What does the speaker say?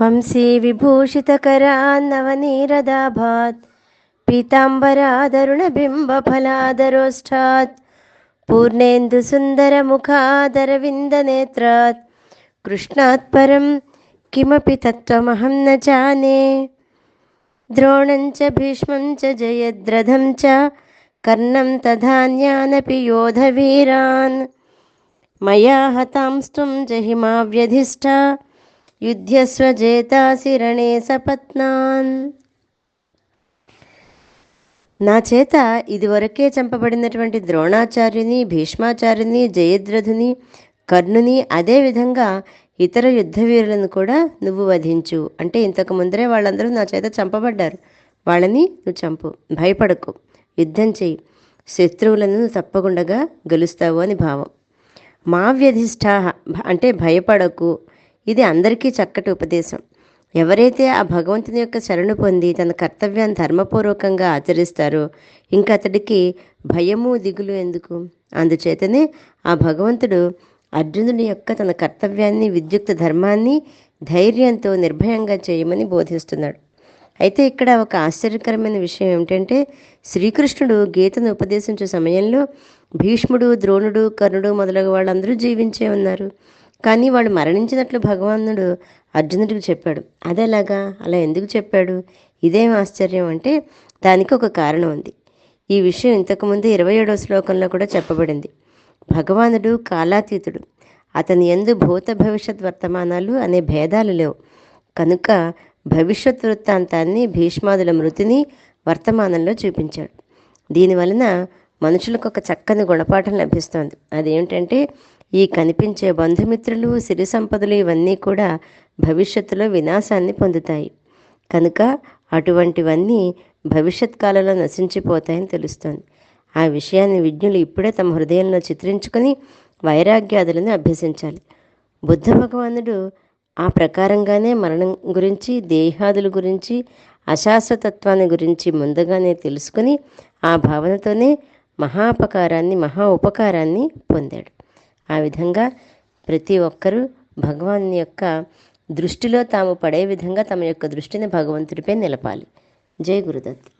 వంశీ విభూషితకరాన్నవనీరదాభాత్ पीताम्बरादरुणबिम्बफलादरोष्ठात् पूर्णेन्दुसुन्दरमुखादरविन्दनेत्रात् कृष्णात् परं किमपि तत्त्वमहं न जाने द्रोणं च भीष्मं च जयद्रथं च कर्णं तथान्यानपि योधवीरान् मया हतांस्त्वं जहिमाव्यधिष्ठा युध्यस्व యుధ్యస్వజేతాశిరణే సపత్నాన్. నా చేత ఇదివరకే చంపబడినటువంటి ద్రోణాచార్యుని భీష్మాచార్యుని జయద్రథుని కర్ణుని అదేవిధంగా ఇతర యుద్ధవీరులను కూడా నువ్వు వధించు. అంటే ఇంతకు ముందరే వాళ్ళందరూ నా చేత చంపబడ్డారు. వాళ్ళని నువ్వు చంపు. భయపడకు. యుద్ధం చేయి శత్రువులను తప్పకుండా గెలుస్తావు అని భావం. మా వ్యధిష్ఠా అంటే భయపడకు. ఇది అందరికీ చక్కటి ఉపదేశం. ఎవరైతే ఆ భగవంతుని యొక్క శరణు పొంది తన కర్తవ్యాన్ని ధర్మపూర్వకంగా ఆచరిస్తారో ఇంకా అతడికి భయము దిగులు ఎందుకు? అందుచేతనే ఆ భగవంతుడు అర్జునుడి యొక్క తన కర్తవ్యాన్ని విద్యుక్త ధర్మాన్ని ధైర్యంతో నిర్భయంగా చేయమని బోధిస్తున్నాడు. అయితే ఇక్కడ ఒక ఆశ్చర్యకరమైన విషయం ఏమిటంటే శ్రీకృష్ణుడు గీతను ఉపదేశించే సమయంలో భీష్ముడు ద్రోణుడు కర్ణుడు మొదలగు వాళ్ళందరూ జీవించే ఉన్నారు. కానీ వాడు మరణించినట్లు భగవానుడు అర్జునుడికి చెప్పాడు. అదేలాగా? అలా ఎందుకు చెప్పాడు? ఇదేం ఆశ్చర్యం అంటే దానికి ఒక కారణం ఉంది. ఈ విషయం ఇంతకుముందు ఇరవై ఏడవ శ్లోకంలో కూడా చెప్పబడింది. భగవానుడు కాలాతీతుడు. అతని ఎందు భూత భవిష్యత్ వర్తమానాలు అనే భేదాలు లేవు. కనుక భవిష్యత్ వృత్తాంతాన్ని భీష్మాదుల మృతిని వర్తమానంలో చూపించాడు. దీనివలన మనుషులకు ఒక చక్కని గుణపాఠం లభిస్తోంది. అదేమిటంటే ఈ కనిపించే బంధుమిత్రులు సిరి సంపదలు ఇవన్నీ కూడా భవిష్యత్తులో వినాశాన్ని పొందుతాయి. కనుక అటువంటివన్నీ భవిష్యత్ కాలంలో నశించిపోతాయని తెలుస్తోంది. ఆ విషయాన్ని విజ్ఞులు ఇప్పుడే తమ హృదయంలో చిత్రించుకొని వైరాగ్యాదులను అభ్యసించాలి. బుద్ధ భగవానుడు ఆ ప్రకారంగానే మరణం గురించి దేహాదుల గురించి అశాశ్వతత్వాన్ని గురించి ముందుగానే తెలుసుకుని ఆ భావనతోనే మహాపకారాన్ని మహా ఉపకారాన్ని పొందాడు. ఆ విధంగా ప్రతి ఒక్కరూ భగవాన్ యొక్క దృష్టిలో తాము పడే విధంగా తమ యొక్క దృష్టిని భగవంతుడిపై నిలపాలి. జై గురుదత్.